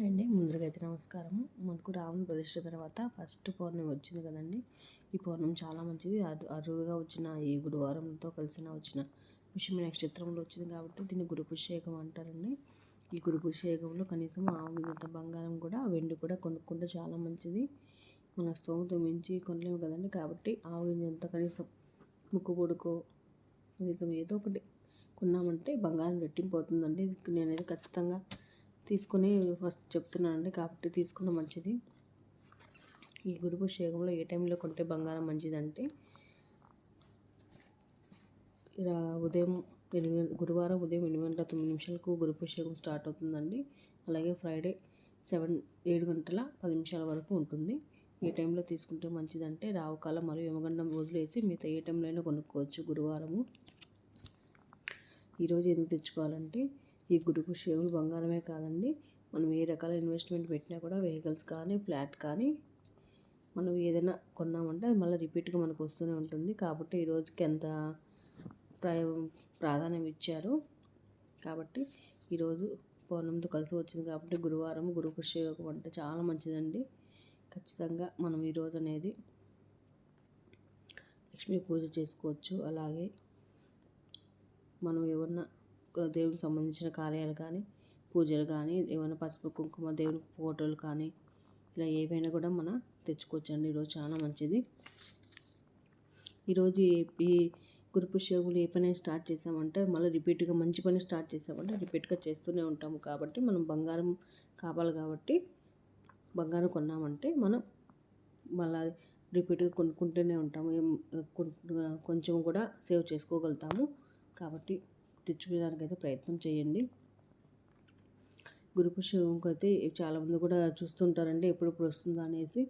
అండి. ముందుగా అయితే నమస్కారం. మనకు రాముని ప్రతిష్ట తర్వాత ఫస్ట్ పౌర్ణమి వచ్చింది కదండి. ఈ పౌర్ణమి చాలా మంచిది. అరు అరువుగా వచ్చిన ఈ గురువారంతో కలిసిన వచ్చిన పుష్యమి నక్షత్రంలో వచ్చింది కాబట్టి దీన్ని గురుపుషేకం అంటారండి. ఈ గురుపుషేకంలో కనీసం ఆవుగినంత బంగారం కూడా వెండి కూడా కొనుక్కుంటే చాలా మంచిది. మన స్తోమతో మించి కొనలేము కదండి. కాబట్టి ఆవుగినంత కనీసం ముక్కు పొడుకో కనీసం ఏదో ఒకటి కొన్నామంటే బంగారం రెట్టింపు అవుతుందండి. నేనైతే ఖచ్చితంగా తీసుకుని ఫస్ట్ చెప్తున్నానండి కాబట్టి తీసుకున్న మంచిది. ఈ గురుపుషేకంలో ఏ టైంలో కొంటే బంగారం మంచిదంటే ఇలా ఉదయం ఎనిమిది గురువారం ఉదయం ఎనిమిది గంటల తొమ్మిది నిమిషాలకు గురుపుషేకం స్టార్ట్ అవుతుందండి. అలాగే ఫ్రైడే సెవెన్ ఏడు గంటల పది నిమిషాల వరకు ఉంటుంది. ఏ టైంలో తీసుకుంటే మంచిదంటే రావుకాలం మరియు యమగండం వదిలేసి మిగతా ఏ టైంలో అయినా కొనుక్కోవచ్చు గురువారము. ఈరోజు ఎందుకు తెచ్చుకోవాలంటే ఈ గురుకు షేవులు బంగారమే కాదండి. మనం ఏ రకాల ఇన్వెస్ట్మెంట్ పెట్టినా కూడా వెహికల్స్ కానీ ఫ్లాట్ కానీ మనం ఏదైనా కొన్నామంటే అది మళ్ళీ రిపీట్గా మనకు వస్తూనే ఉంటుంది. కాబట్టి ఈ రోజుకి ఎంత ప్రాధాన్యం ఇచ్చారు. కాబట్టి ఈరోజు పౌర్ణమితో కలిసి వచ్చింది కాబట్టి గురువారం గురు పుష్యయోగం అంటే చాలా మంచిదండి. ఖచ్చితంగా మనం ఈరోజు అనేది లక్ష్మీ పూజ చేసుకోవచ్చు. అలాగే మనం ఎవరన్నా దేవునికి సంబంధించిన కార్యాలు కానీ పూజలు కానీ ఏమైనా పసుపు కుంకుమ దేవుని ఫోటోలు కానీ ఇలా ఏవైనా కూడా మనం తెచ్చుకోవచ్చండి. ఈరోజు చాలా మంచిది. ఈరోజు ఈ గురుపుష్యోగులు ఏ పని స్టార్ట్ చేసామంటే మళ్ళీ రిపీట్గా మంచి పని స్టార్ట్ చేసామంటే రిపీట్గా చేస్తూనే ఉంటాము కాబట్టి మనం బంగారం కావాలి కాబట్టి బంగారం కొన్నామంటే మనం మళ్ళీ రిపీట్గా కొనుక్కుంటూనే ఉంటాము. కొంచెం కూడా సేవ్ చేసుకోగలుగుతాము కాబట్టి తెచ్చుకోవడానికి అయితే ప్రయత్నం చేయండి. గురు పుష్పంకి అయితే చాలామంది కూడా చూస్తుంటారండి ఎప్పుడెప్పుడు వస్తుందా అనేసి.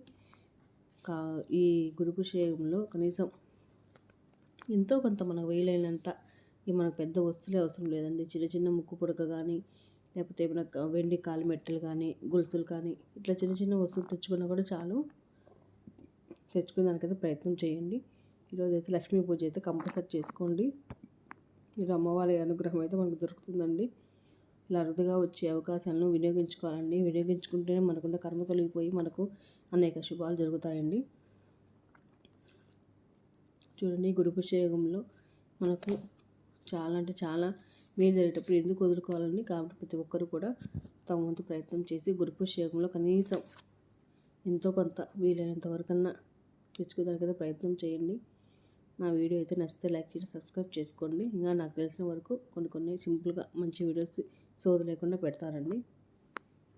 కా ఈ గురు పుష్పంలో కనీసం ఎంతో కొంత మనకు వీలైనంత మనకు పెద్ద వస్తువులే అవసరం లేదండి. చిన్న చిన్న ముక్కు పుడక కానీ లేకపోతే ఏమైనా వెండి కాలు మెట్టలు కానీ గొలుసులు కానీ ఇట్లా చిన్న చిన్న వస్తువులు తెచ్చుకున్నా కూడా చాలు. తెచ్చుకునే దానికైతే ప్రయత్నం చేయండి. ఈరోజు అయితే లక్ష్మీ పూజ అయితే కంపల్సరీ చేసుకోండి. మీరు అమ్మవారి అనుగ్రహం అయితే మనకు దొరుకుతుందండి. ఇలా అరుదుగా వచ్చే అవకాశాలను వినియోగించుకోవాలండి. వినియోగించుకుంటేనే మనకున్న కర్మ తొలగిపోయి మనకు అనేక శుభాలు జరుగుతాయండి. చూడండి గురుపుషేగంలో మనకు చాలా అంటే చాలా మేలు జరిగేటప్పుడు ఎందుకు వదులుకోవాలండి? కాబట్టి ప్రతి ఒక్కరు కూడా తమ వంతు ప్రయత్నం చేసి గురుపుషయోగంలో కనీసం ఎంతో కొంత వీలైనంత వరకన్నా తెచ్చుకోవడానికి ప్రయత్నం చేయండి. నా వీడియో అయితే నచ్చితే లైక్ చేసి సబ్స్క్రైబ్ చేసుకోండి. ఇంకా నాకు తెలిసిన వరకు కొన్ని కొన్ని సింపుల్గా మంచి వీడియోస్ సోది లేకుండా పెడతానండి